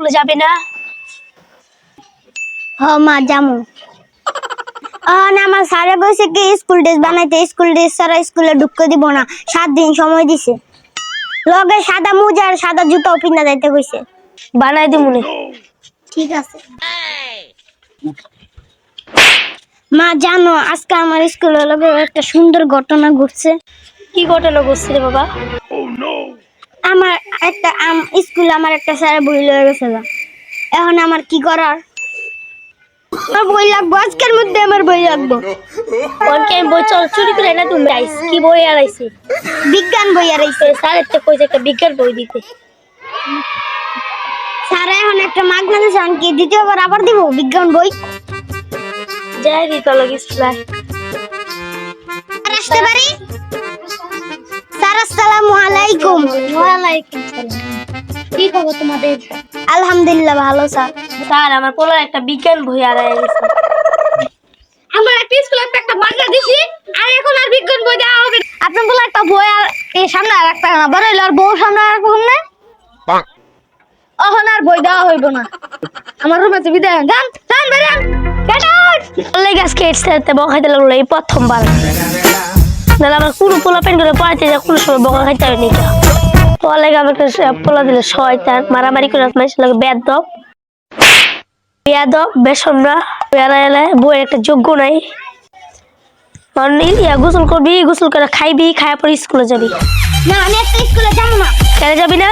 স্কুলে যাবে না? হ মা জামু না আমার স্যারে কইছে কি স্কুল ড্রেস বানাইতে স্কুল ড্রেস ছাড়া স্কুলে ঢুকতে দিব না। সাত দিন সময় দিছে। লগে সাদা মোজা আর সাদা জুতাও পিনা যাইতে কইছে। বানাই দি মনে ঠিক আছে। মা জানো আজকে আমার স্কুলে লগে একটা সুন্দর ঘটনা ঘটছে। কি ঘটনা ঘটছে রে বাবা? আমার একটা আম- স্কুলে আমার একটা স্যার বই লয়ে গেছে এখন আমার কি করার? আমার বই লাগবো আজকের মধ্যে আমার বই লাগবো। ওকে বই চল চুরি করে না তুমি আইস কি বই আর আইছি বিজ্ঞান বই আর স্যারের তো কইছে একটা বিজ্ঞান বই দিতে। স্যার এখন একটা মাগনা দিছে কি দ্বিতীয়বার আবার দিব বিজ্ঞান বই? যাই দি তো লাগি স্কুলে আসতে পারি? স্যার আসসালামু আলাইকুম। ওয়ালাইকুম সালাম কি খবর তোমাদের? আলহামদুলিল্লাহ ভালো স্যার। স্যার আমার পোলার একটা বিজ্ঞান বই আর গেছে। আমরা একটা স্কুলে একটা বাংলা দিছি আর এখন আর বিজ্ঞান বই দেওয়া হবে আপনি বলে একটা বই আর এই সামনে আর একটা না বড় হইল আর বউ সামনে আর রাখব না এখন আর বই দেওয়া হইব না। আমার রুমে তো বিদায়। যান যান বেরান গেট আউট লাগল এই প্রথমবার। নাহলে আমার কোনো পোলা পেন করে পড়াইতে যা কোনো সময় বকা খাইতে হয়নি তোর লেগে আমাকে পোলা দিলে শয়তান মারামারি করে মানুষের লাগে বেদ বেসনরা বেড়া এলে বই একটা যোগ্য নাই। আর ইয়া গোসল করবি গোসল করে খাইবি খাই পর স্কুলে যাবি। না আমি একটা স্কুলে যাব না। কেন যাবি না?